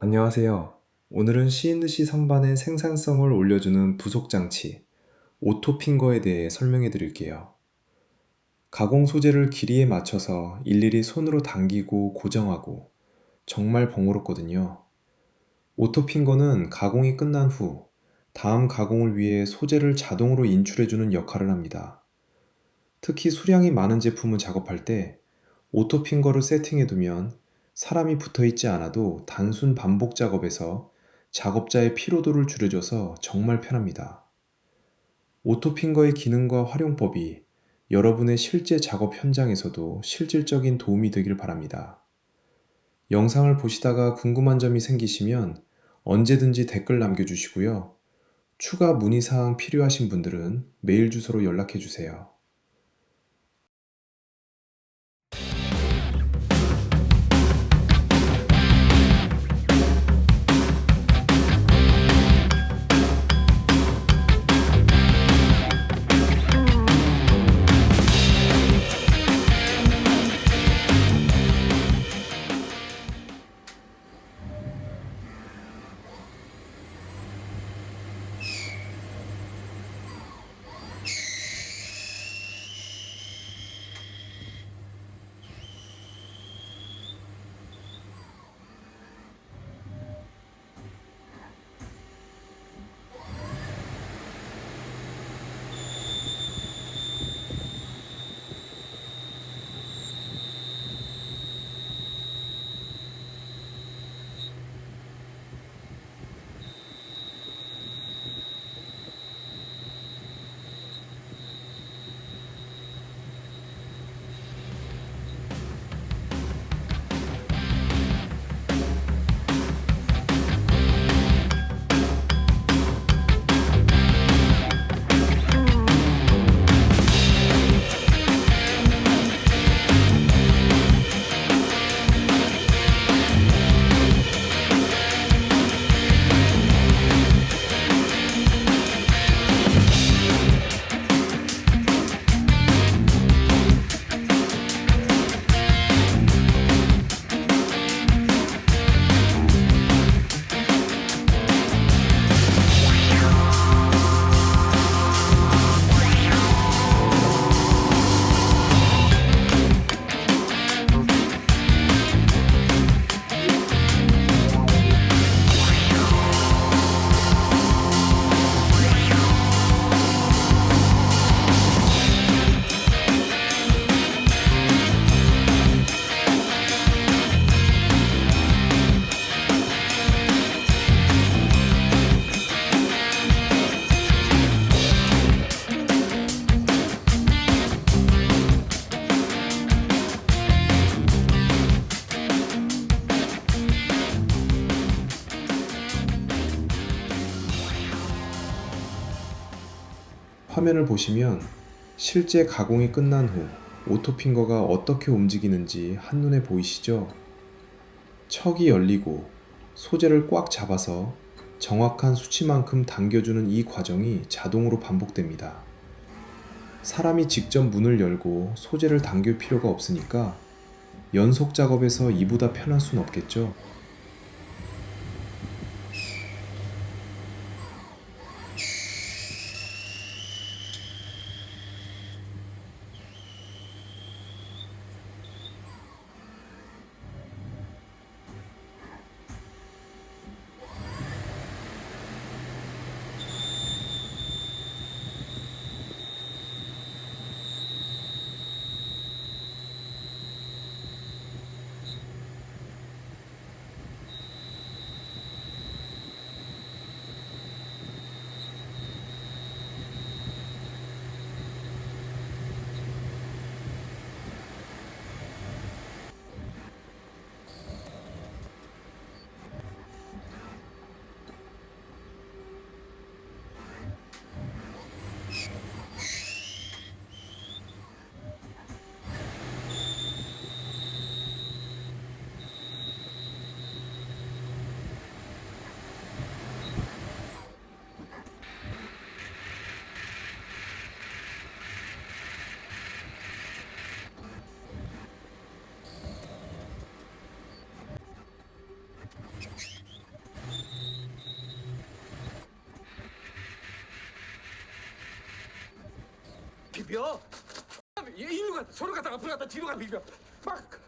안녕하세요. 오늘은 시인듯이 선반의 생산성을 올려주는 부속장치, 오토핑거에 대해 설명해 드릴게요. 가공 소재를 길이에 맞춰서 일일이 손으로 당기고 고정하고 정말 번거롭거든요. 오토핑거는 가공이 끝난 후 다음 가공을 위해 소재를 자동으로 인출해주는 역할을 합니다. 특히 수량이 많은 제품을 작업할 때 오토핑거를 세팅해두면 사람이 붙어 있지 않아도 단순 반복 작업에서 작업자의 피로도를 줄여줘서 정말 편합니다. 오토핑거의 기능과 활용법이 여러분의 실제 작업 현장에서도 실질적인 도움이 되길 바랍니다. 영상을 보시다가 궁금한 점이 생기시면 언제든지 댓글 남겨주시고요. 추가 문의사항 필요하신 분들은 메일 주소로 연락해 주세요. 화면을 보시면 실제 가공이 끝난 후 오토핑거가 어떻게 움직이는지 한눈에 보이시죠? 척이 열리고 소재를 꽉 잡아서 정확한 수치만큼 당겨주는 이 과정이 자동으로 반복됩니다. 사람이 직접 문을 열고 소재를 당길 필요가 없으니까 연속 작업에서 이보다 편할 순 없겠죠? 비벼! 이 노가 서로가 다 앞으로 갔다, 뒤로 가 비벼! 막!